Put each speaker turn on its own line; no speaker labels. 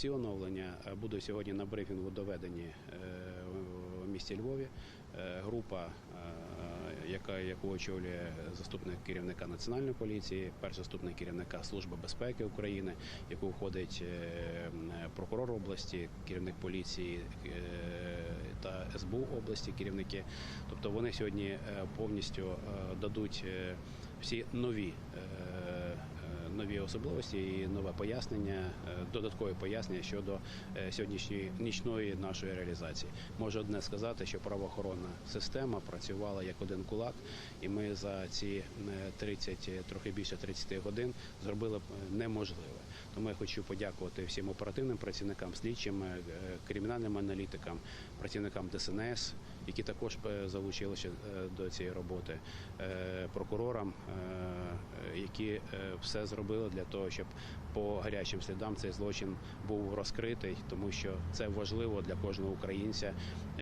Ці оновлення е, будуть сьогодні на брифінгу доведені е, в місті Львові. Е, Група, яка яку очолює заступник керівника національної поліції, перший заступник керівника Служби безпеки України, яку входить прокурор області, керівник поліції та СБУ області, керівники. Тобто вони сьогодні повністю дадуть всі нові. Нові особливості і нове пояснення, е, додаткові пояснення щодо е, сьогоднішньої нічної нашої реалізації. Можу одне сказати, що правоохоронна система працювала як один кулак, і ми за ці е, 30, е, трохи більше 30 годин зробили неможливе. Тому я хочу подякувати всім оперативним працівникам, слідчим, кримінальним аналітикам, працівникам ДСНС, які також залучилися до цієї роботи, прокурорам, які е, все зробили для того, щоб по гарячим слідам цей злочин був розкритий, тому що це важливо для кожного українця.